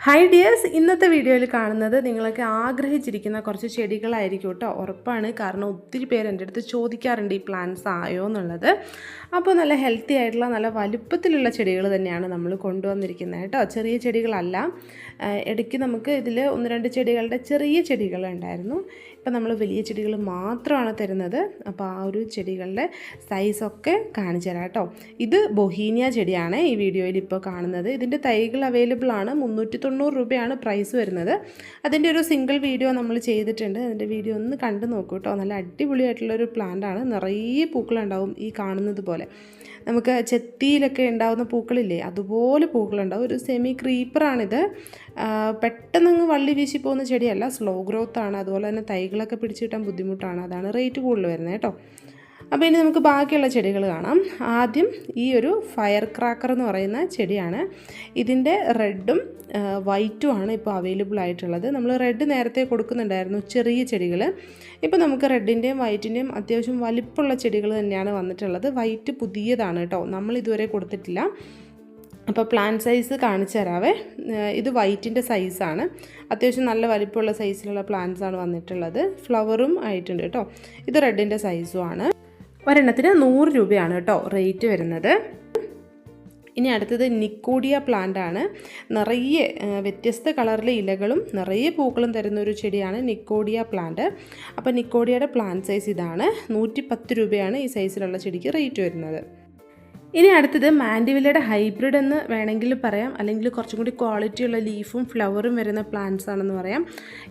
Hi dears ഇന്നത്തെ വീഡിയോയിൽ കാണുന്നത് നിങ്ങളൊക്കെ ആഗ്രഹിച്ചിരിക്കുന്ന കുറച്ച് ചെടികളായിരിക്കും കേട്ടോ. ഉറപ്പാണ്. കാരണം ഒത്തിരി പേര് എന്റെ അടുത്ത് ചോദിക്കാറുണ്ട് ഈ പ്ലാന്റ്സ് ആയോ എന്നുള്ളത്. അപ്പോൾ നല്ല ഹെൽത്തി ആയിട്ടുള്ള നല്ല വലുപ്പത്തിലുള്ള ചെടികൾ തന്നെയാണ് നമ്മൾ കൊണ്ടുവന്നിരിക്കുന്നത് കേട്ടോ. ചെറിയ ചെടികളല്ല. ഇടയ്ക്ക് നമുക്ക് ഇതിൽ ഒന്ന് രണ്ട് ചെടികളുടെ ചെറിയ ചെടികളുണ്ടായിരുന്നു ഇപ്പം നമ്മൾ വലിയ ചെടികൾ മാത്രമാണ് തരുന്നത്. അപ്പോൾ ആ ഒരു ചെടികളുടെ സൈസൊക്കെ കാണിച്ചു തരാം കേട്ടോ. ഇത് ബൊഹീനിയ ചെടിയാണ് ഈ വീഡിയോയിൽ ഇപ്പോൾ കാണുന്നത്. ഇതിന്റെ തൈകൾ അവൈലബിൾ ആണ്. മുന്നൂറ്റി തൊണ്ണൂറ് രൂപയാണ് പ്രൈസ് വരുന്നത്. അതിന്റെ ഒരു സിംഗിൾ വീഡിയോ നമ്മൾ ചെയ്തിട്ടുണ്ട്. അതിന്റെ വീഡിയോ ഒന്ന് കണ്ടു നോക്കൂ കേട്ടോ. നല്ല അടിപൊളിയായിട്ടുള്ളൊരു പ്ലാന്റാണ് നിറയെ പൂക്കളുണ്ടാവും ഈ കാണുന്നത് പോലെ. നമുക്ക് ചെത്തിയിലൊക്കെ ഉണ്ടാവുന്ന പൂക്കളില്ലേ അതുപോലെ പൂക്കളുണ്ടാവും. ഒരു സെമി ക്രീപ്പറാണിത് ആ, പെട്ടെന്ന് വള്ളി വീശി പോകുന്ന ചെടിയല്ല സ്ലോ ഗ്രോത്ത് ആണ്. അതുപോലെ തന്നെ തൈകളൊക്കെ പിടിച്ചു കിട്ടാൻ ബുദ്ധിമുട്ടാണ്. അതാണ് റേറ്റ് കൂടുതൽ വരുന്നത് കേട്ടോ. അപ്പോൾ ഇനി നമുക്ക് ബാക്കിയുള്ള ചെടികൾ കാണാം. ആദ്യം ഈ ഒരു ഫയർ ക്രാക്കർ എന്ന് പറയുന്ന ചെടിയാണ്. ഇതിന്റെ റെഡും വൈറ്റും ആണ് ഇപ്പോൾ അവൈലബിൾ ആയിട്ടുള്ളത്. നമ്മൾ റെഡ് നേരത്തെ കൊടുക്കുന്നുണ്ടായിരുന്നു ചെറിയ ചെടികൾ. ഇപ്പോൾ നമുക്ക് റെഡിന്റെയും വൈറ്റിന്റെയും അത്യാവശ്യം വലിപ്പമുള്ള ചെടികൾ തന്നെയാണ് വന്നിട്ടുള്ളത്. വൈറ്റ് പുതിയതാണ് കേട്ടോ. നമ്മൾ ഇതുവരെ കൊടുത്തിട്ടില്ല. അപ്പോൾ പ്ലാൻ സൈസ് കാണിച്ചു തരാവേ. ഇത് വൈറ്റിന്റെ സൈസാണ് അത്യാവശ്യം നല്ല വലിപ്പമുള്ള സൈസിലുള്ള പ്ലാന്റ്സ് ആണ് വന്നിട്ടുള്ളത്. ഫ്ലവറും ആയിട്ടുണ്ട് കേട്ടോ. ഇത് റെഡിന്റെ സൈസും ആണ്. ഒരെണ്ണത്തിന് നൂറ് രൂപയാണ് കേട്ടോ റേറ്റ് വരുന്നത്. ഇനി അടുത്തത് നിക്കോഡിയ പ്ലാന്റ് ആണ്. നിറയെ വ്യത്യസ്ത കളറിലെ ഇലകളും നിറയെ പൂക്കളും തരുന്ന ഒരു ചെടിയാണ് നിക്കോഡിയ പ്ലാന്റ് അപ്പോൾ നിക്കോഡിയയുടെ പ്ലാന്റ് സൈസ് ഇതാണ്. നൂറ്റി രൂപയാണ് ഈ സൈസിലുള്ള ചെടിക്ക് റേറ്റ് വരുന്നത്. ഇനി അടുത്തത് മാൻഡിവില്ലയുടെ ഹൈബ്രിഡ് എന്ന് വേണമെങ്കിൽ പറയാം. അല്ലെങ്കിൽ കുറച്ചും കൂടി ക്വാളിറ്റിയുള്ള ലീഫും ഫ്ലവറും വരുന്ന പ്ലാന്റ്സ് ആണെന്ന് പറയാം.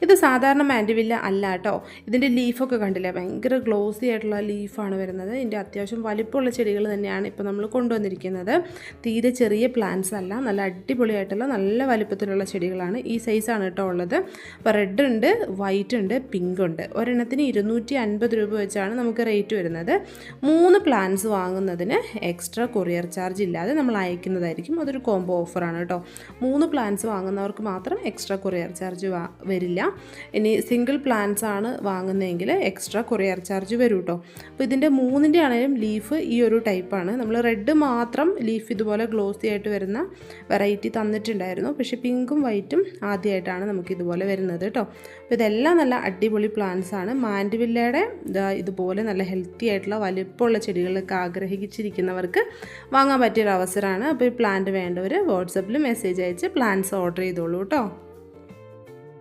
ഇത് സാധാരണ മാൻഡിവില്ല അല്ല കേട്ടോ. ഇതിന്റെ ലീഫൊക്കെ കണ്ടില്ലേ? ഭയങ്കര ഗ്ലോസി ആയിട്ടുള്ള ലീഫാണ് വരുന്നത്. ഇതിന്റെ അത്യാവശ്യം വലിപ്പമുള്ള ചെടികൾ തന്നെയാണ് ഇപ്പോൾ നമ്മൾ കൊണ്ടുവന്നിരിക്കുന്നത്. തീരെ ചെറിയ പ്ലാന്റ്സ് അല്ല. നല്ല അടിപൊളിയായിട്ടുള്ള നല്ല വലിപ്പത്തിലുള്ള ചെടികളാണ് ഈ സൈസാണ് കേട്ടോ ഉള്ളത്. അപ്പോൾ റെഡ് ഉണ്ട് വൈറ്റ് ഉണ്ട് പിങ്ക് ഉണ്ട്. ഒരെണ്ണത്തിന് ഇരുന്നൂറ്റി അൻപത് രൂപ വെച്ചാണ് നമുക്ക് റേറ്റ് വരുന്നത്. മൂന്ന് പ്ലാന്റ്സ് വാങ്ങുന്നതിന് എക്സ്ട്രാ കൊറിയർ ചാർജ് ഇല്ലാതെ നമ്മൾ അയക്കുന്നതായിരിക്കും. അതൊരു കോംബോ ഓഫറാണ് കേട്ടോ. മൂന്ന് പ്ലാൻസ് വാങ്ങുന്നവർക്ക് മാത്രം എക്സ്ട്രാ കൊറിയർ ചാർജ് വരില്ല. ഇനി സിംഗിൾ പ്ലാൻസ് ആണ് വാങ്ങുന്നതെങ്കിൽ എക്സ്ട്രാ കൊറിയർ ചാർജ് വരും കേട്ടോ അപ്പോൾ ഇതിന്റെ മൂന്നിന്റെ ആണെങ്കിലും ലീഫ് ഈ ഒരു ടൈപ്പാണ് നമ്മൾ റെഡ് മാത്രം ലീഫ് ഇതുപോലെ ഗ്ലോസി ആയിട്ട് വരുന്ന വെറൈറ്റി തന്നിട്ടുണ്ടായിരുന്നു. പക്ഷേ പിങ്കും വൈറ്റും ആദ്യമായിട്ടാണ് നമുക്ക് ഇതുപോലെ വരുന്നത് കേട്ടോ അപ്പോൾ ഇതെല്ലാം നല്ല അടിപൊളി പ്ലാന്റ്സ് ആണ്. മാൻഡിവില്ലയുടെ ഇതാ ഇതുപോലെ നല്ല ഹെൽത്തി ആയിട്ടുള്ള വലിപ്പമുള്ള ചെടികളൊക്കെ ആഗ്രഹിച്ചിരിക്കുന്നവർക്ക് വാങ്ങാൻ പറ്റിയൊരു അവസരമാണ് അപ്പോൾ ഈ പ്ലാന്റ് വേണ്ടവർ വാട്സപ്പിൽ മെസ്സേജ് അയച്ച് പ്ലാന്റ്സ് ഓർഡർ ചെയ്തോളൂ കേട്ടോ